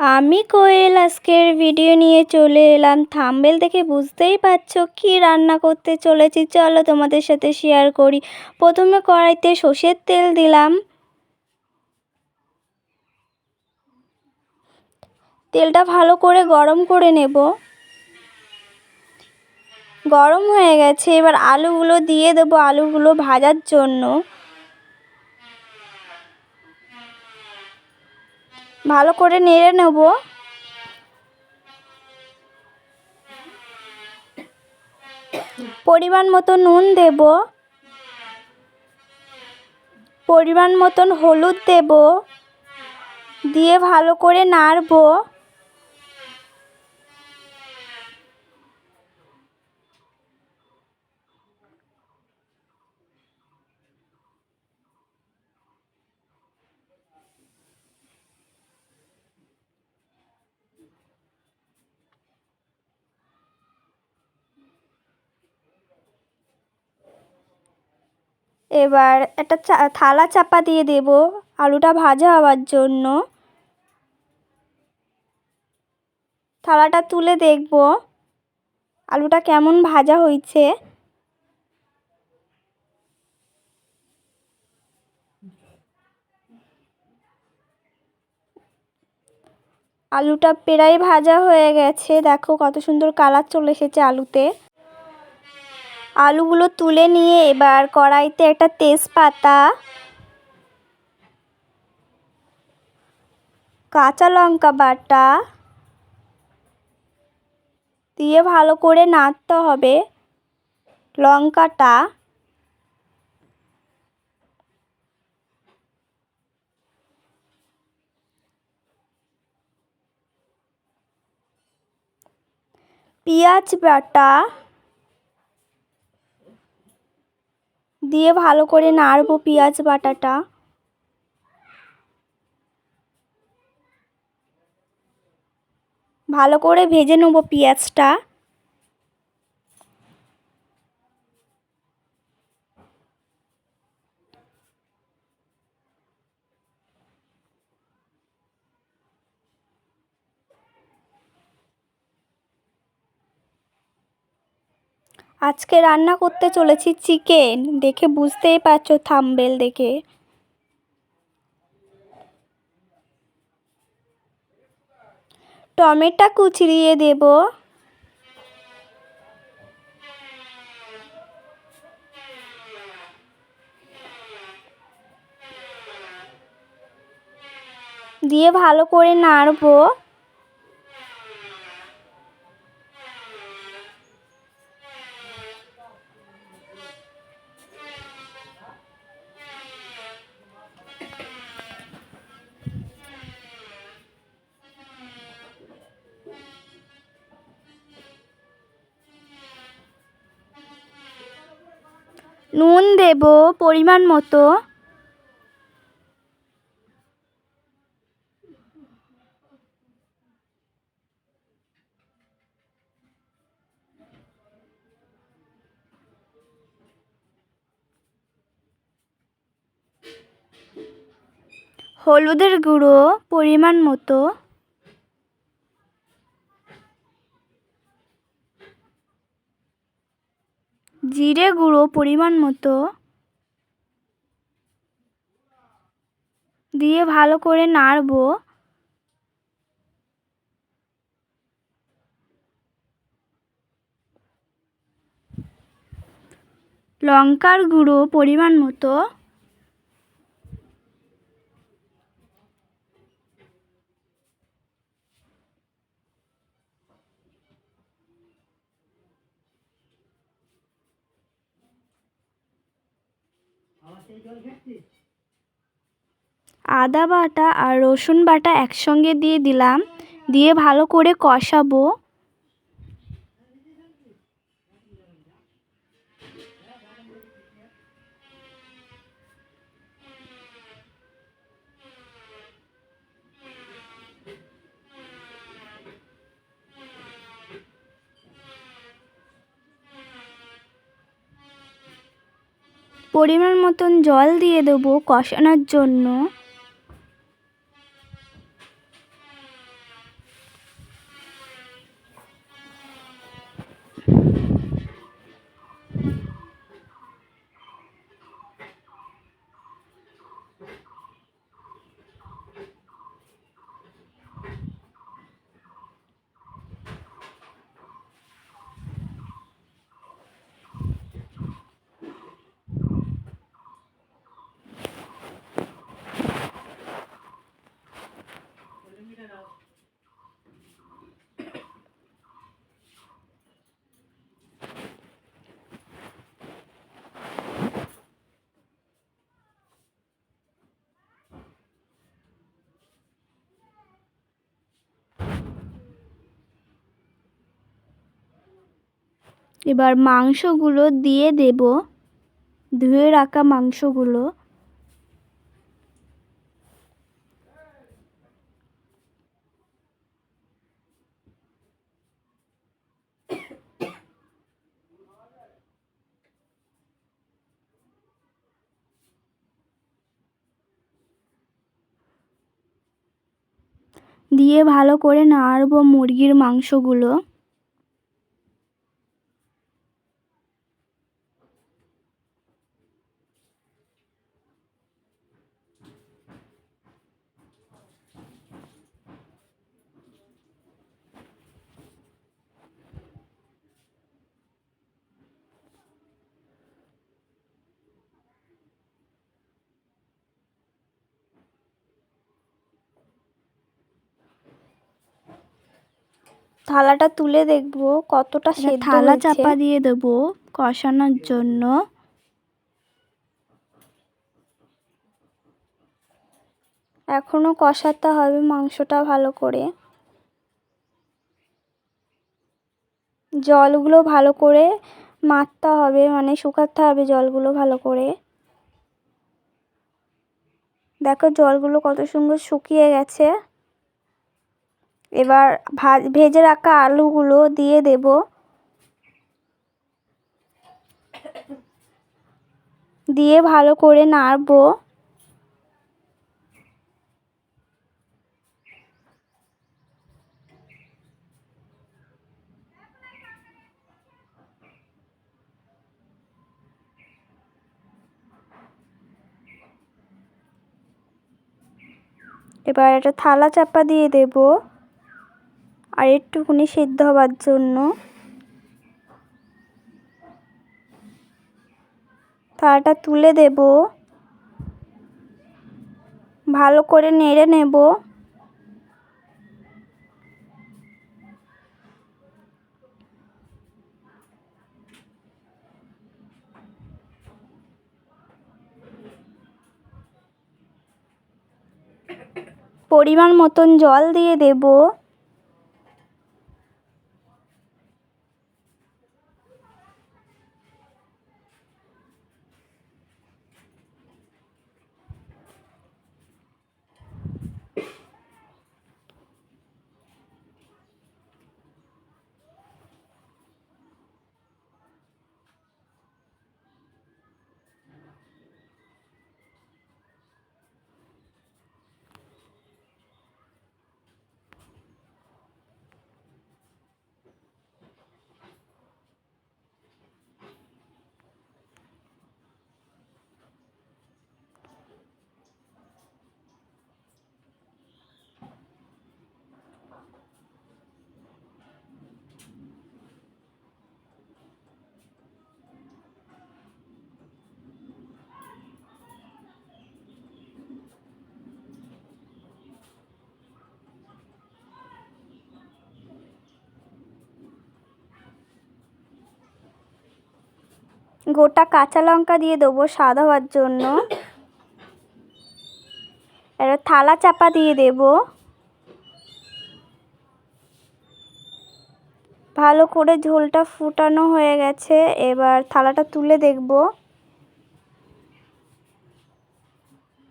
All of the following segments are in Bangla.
আমি কোয়েল, আজকের ভিডিও নিয়ে চলে এলাম। থাম্বেল দেখে বুঝতেই পারছ কি রান্না করতে চলেছি। চলো তোমাদের সাথে শেয়ার করি। প্রথমে কড়াইতে সর্ষের তেল দিলাম। তেলটা ভালো করে গরম করে নেব। গরম হয়ে গেছে। এবার আলুগুলো দিয়ে দেবো আলুগুলো ভাজার জন্য। ভালো করে নেড়ে নেব। পরিমাণ মতো নুন দেব। পরিমাণ মতন হলুদ দেব। দিয়ে ভালো করে নাড়বো। এবার একটা থালা চাপা দিয়ে দেব আলুটা ভাজা হওয়ার জন্য। থালাটা তুলে দেখব আলুটা কেমন ভাজা হয়েছে। আলুটা প্রায় ভাজা হয়ে গেছে, দেখো কত সুন্দর কালার চলে এসেছে আলুতে। আলুগুলো তুলে নিয়ে এবার কড়াইতে একটা তেজপাতা, কাঁচা লঙ্কা বাটা দিয়ে ভালো করে নাড়তে হবে। লঙ্কাটা পেঁয়াজ বাটা দিয়ে ভালো করে নাড়বো পেঁয়াজ বাটাটা। ভালো করে ভেজে নেব পেঁয়াজটা। আজকে রান্না করতে চলেছি চিকেন। দেখে বুঝতেই পারছ থাম্বেল দেখে। টমেটো কুচিয়ে দেব। দিয়ে ভালো করে নাড়বো। দেব পরিমাণ মতো। হলুদের গুঁড়ো পরিমাণ মতো। জিরে গুঁড়ো পরিমাণ মতো দিয়ে ভালো করে নাড়ব। লঙ্কার গুঁড়ো পরিমাণ মতো আদা বাটা আর রসুন বাটা একসঙ্গে দিয়ে দিলাম। দিয়ে ভালো করে কষাবো। পরিমাণ মতন জল দিয়ে দেবো কষানোর জন্য। এবার মাংসগুলো দিয়ে দেব। ধুয়ে রাখা মাংসগুলো। দিয়ে ভালো করে নাড়ব মুরগির মাংসগুলো। থালাটা তুলে দেখব কতটা সেদ্ধ থালা চাপা দিয়ে দেব কষানোর জন্য। এখনও কষাতে হবে মাংসটা ভালো করে। জলগুলো ভালো করে মারতে হবে মানে শুকাতে হবে জলগুলো ভালো করে। দেখো জলগুলো কত সুন্দর শুকিয়ে গেছে। এবার ভেজে রাখা আলুগুলো দিয়ে দেব। দিয়ে ভালো করে নাড়বো। এবার একটা থালা চাপা দিয়ে দেব। আর একটুখানি সিদ্ধ হবার জন্য থালাটা তুলে দেব। ভালো করে নেড়ে নেব। পরিমাণ মতন জল দিয়ে দেব। গোটা কাঁচা লঙ্কা দিয়ে দেবো স্বাদ হওয়ার জন্য। এবার থালা চাপা দিয়ে দেব। ভালো করে ঝোলটা ফুটানো হয়ে গেছে, এবার থালাটা তুলে দেখব।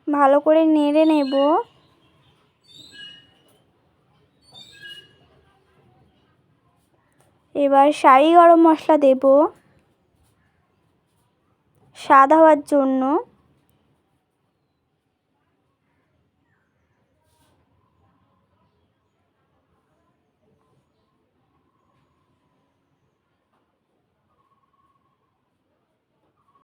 ভালো করে নেড়ে নেব। এবার শাহি গরম মশলা দেবো। স্বাদ হওয়ার জন্য